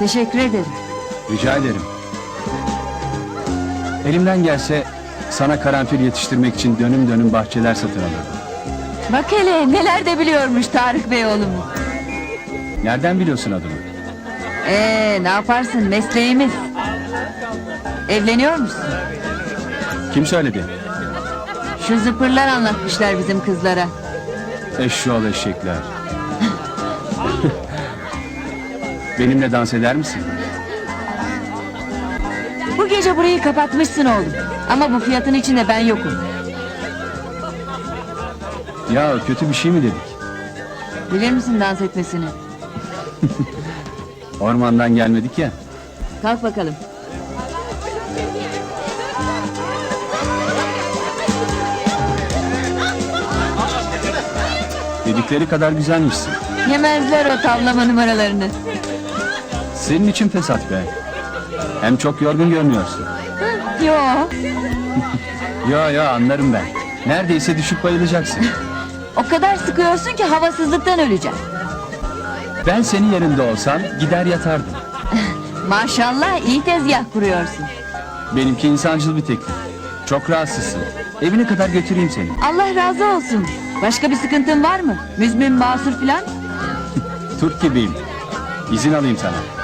Teşekkür ederim. Rica ederim. Elimden gelse sana karanfil yetiştirmek için dönüm dönüm bahçeler satın alırdım. Bak hele neler de biliyormuş Tarık Bey oğlum. Nereden biliyorsun adımı? Ee ne yaparsın mesleğimiz. Evleniyor musun? Kim söyledi? Şu zıpırlar anlatmışlar bizim kızlara. Eşşoğlu eşekler. Benimle dans eder misin? Bu gece burayı kapatmışsın oğlum. Ama bu fiyatın içinde ben yokum. Ya kötü bir şey mi dedik? Bilir misin dans etmesini? Ormandan gelmedik ya. Kalk bakalım. Dedikleri kadar güzelmişsin. Yemezler o tavlama numaralarını. Senin için fesat be. Hem çok yorgun görünüyorsun. Yo. Ya ya anlarım ben. Neredeyse düşüp bayılacaksın. O kadar sıkıyorsun ki havasızlıktan öleceğim. Ben senin yerinde olsam gider yatardım. Maşallah iyi tezgah kuruyorsun. Benimki insancıl bir teklif. Çok rahatsızsın. Evine kadar götüreyim seni. Allah razı olsun. Başka bir sıkıntın var mı? Müzmin, masur filan? Türk gibiyim. İzin alayım sana.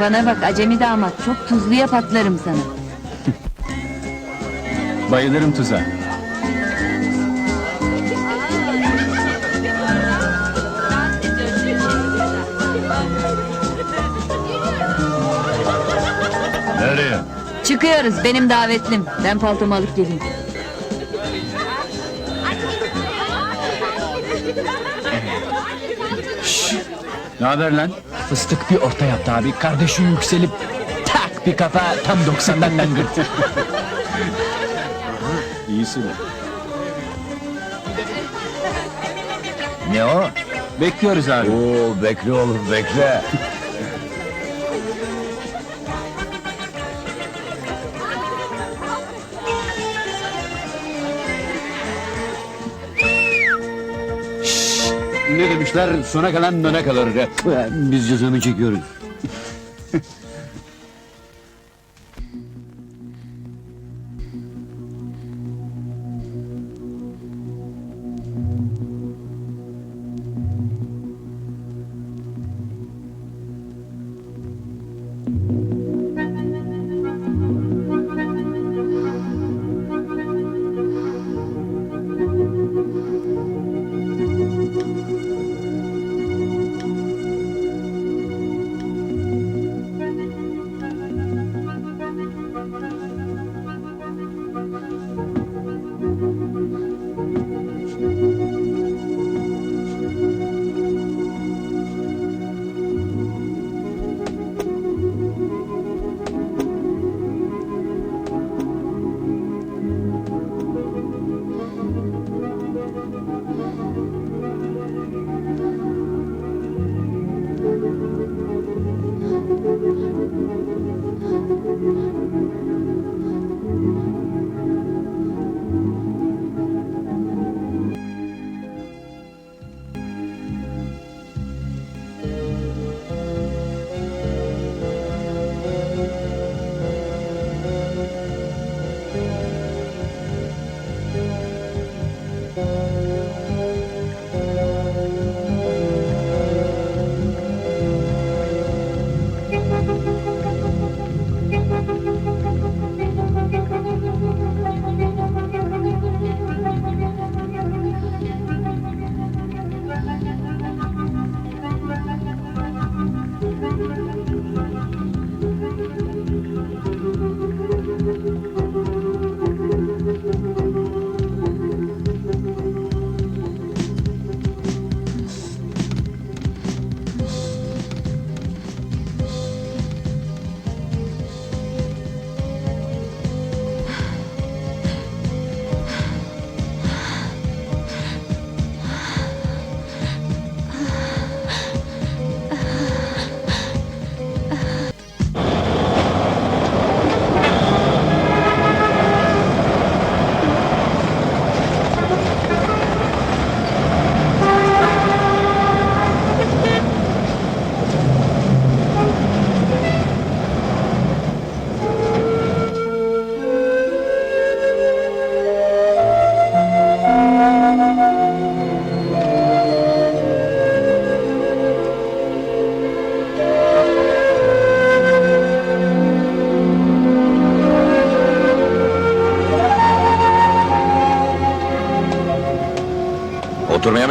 Bana bak acemi damat çok tuzluya patlarım sana. Bayılırım tuza. Nereye? Çıkıyoruz benim davetlim. Ben paltomu alıp geleyim. Ne haber lan? Fıstık bir orta yaptı abi. Kardeşi yükselip tak bir kafa tam 90'dan langırt. İyisi bu. ne o? Bekliyoruz abi. Oo bekle oğlum bekle. Demişler? Sona kalan döne kalır. Biz cezamı çekiyoruz.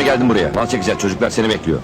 Mi geldin buraya? Mal çekeceğiz çocuklar seni bekliyor.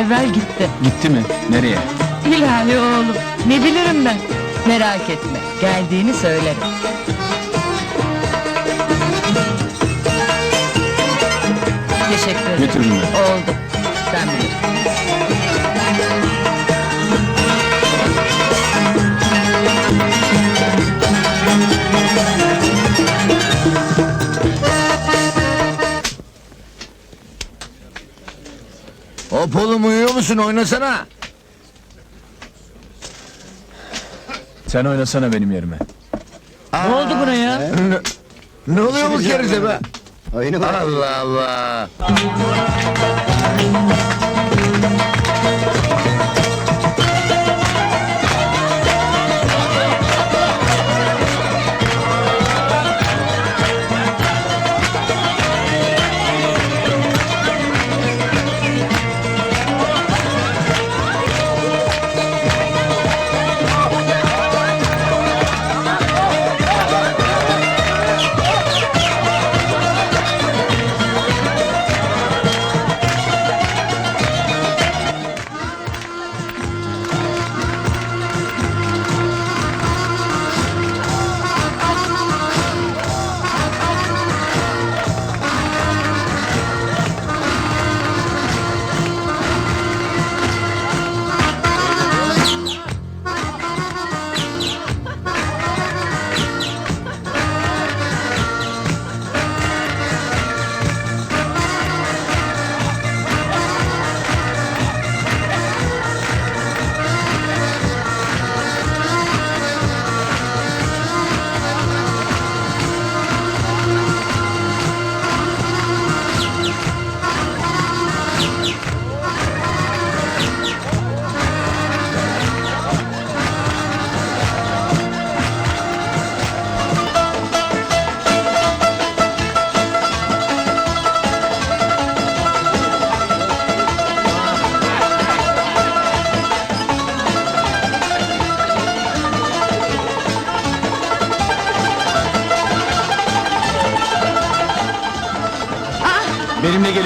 Evvel gitti. Gitti mi? Nereye? İlahi oğlum. Ne bilirim ben. Merak etme. Geldiğini söylerim. Teşekkür ederim. Götürün mü? Oldu. Sen bilirsin. Hop oğlum uyuyor musun oynasana. Sen oynasana benim yerime. Ne oldu buna ya? Ne, ne oluyor bu kerize be? Oyunu bırak. Allah Allah.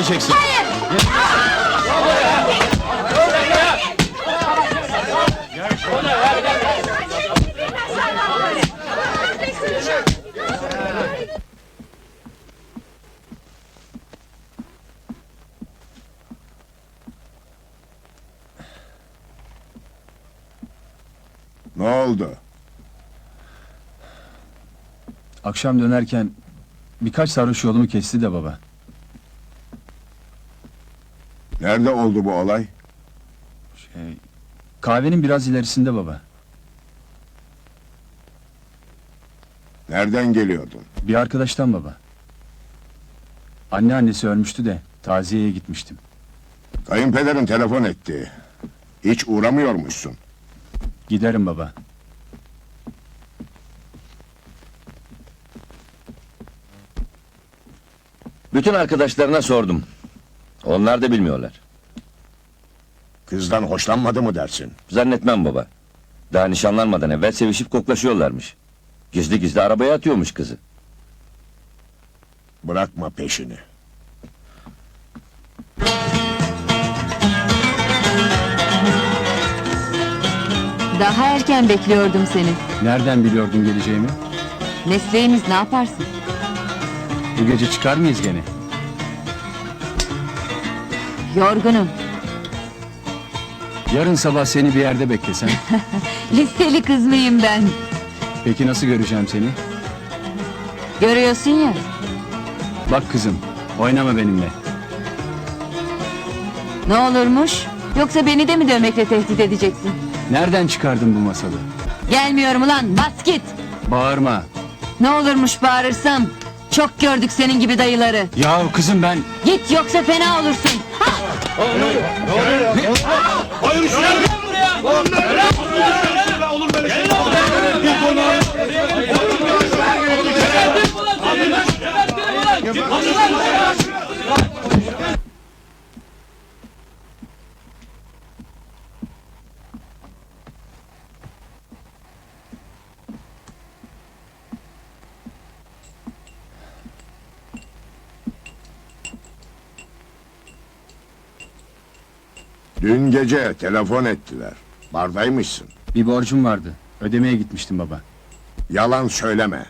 Geleceksin. Ne oldu? Akşam dönerken birkaç sarhoş yolumu kesti de baba. Nerede oldu bu olay? Şey, kahvenin biraz ilerisinde baba. Nereden geliyordun? Bir arkadaştan baba. Anne annesi ölmüştü de taziyeye gitmiştim. Kayınpederin telefon etti. Hiç uğramıyormuşsun. Giderim baba. Bütün arkadaşlarına sordum. Onlar da bilmiyorlar. Kızdan hoşlanmadı mı dersin? Zannetmem baba. Daha nişanlanmadan evvel sevişip koklaşıyorlarmış. Gizli gizli arabaya atıyormuş kızı. Bırakma peşini. Daha erken bekliyordum seni. Nereden biliyordun geleceğimi? Mesleğimiz ne yaparsın? Bu gece çıkar mıyız gene? Yorgunum. Yarın sabah seni bir yerde beklesem. Listeli kız mıyım ben? Peki nasıl göreceğim seni? Görüyorsun ya. Bak kızım, oynama benimle. Ne olurmuş? Yoksa beni de mi dövmekle tehdit edeceksin? Nereden çıkardın bu masalı? Gelmiyorum ulan bas git. Bağırma. Ne olurmuş bağırırsam. Çok gördük senin gibi dayıları. Ya kızım ben... Git yoksa fena olursun. Ha! Dün gece telefon ettiler. Bardaymışsın. Bir borcum vardı. Ödemeye gitmiştim baba. Yalan söyleme.